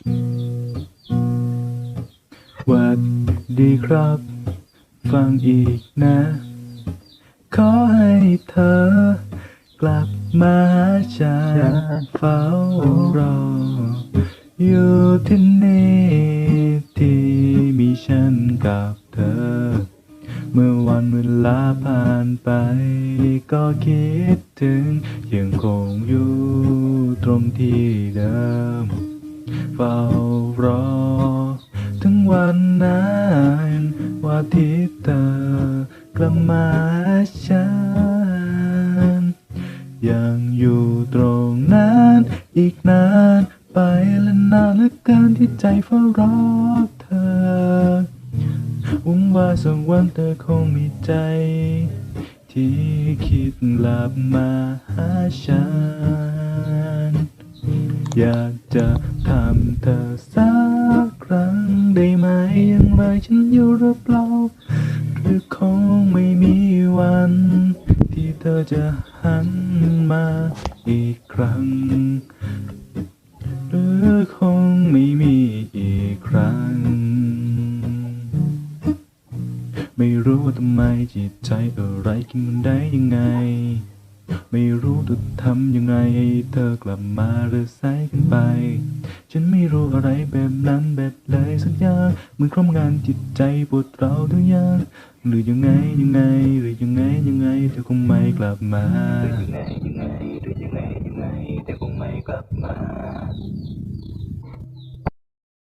หวัดดีครับ ฟังอีกนะ ขอให้เธอ กลับมาหาฉันเฝ้ารอ อยู่ที่นี่ที่มีฉันกับเธอ เมื่อวันเวลาผ่านไป ก็คิดถึง ยังคงอยู่ตรงที่เดิม เฝ้ารอถึงวันนั้นว่าที่เธอกลับมาหาฉัน ยังอยู่ตรงนั้นอีกนานไปและนานเหลือเกินที่ใจเฝ้ารอเธอหวังว่าสักวันเธอคงมีใจ ที่คิดกลับมาหาฉันอยาก จะทำเธอสักครั้งได้ไหมอย่างไรฉันอยู่หรือเปล่าหรือคงไม่มีวัน ที่เธอจะหันมาอีกครั้ง หรือคงไม่มีอีกครั้ง ไม่รู้ว่าทำไมจิตใจอะไรกินมันได้ยังไง ไม่รู้จะทำยังไงให้เธอกลับมาหรือสายกันไป ฉันไม่รู้อะไรแบบนั้นแบบเลยสักอย่างเหมือนครมงานจิตใจปวดเราทุกอย่างหรือยังไงยังไงหรือยังไงยังไงเธอคงไม่กลับมายังไงยังไงหรือยังไงยังไงเธอคงไม่กลับมา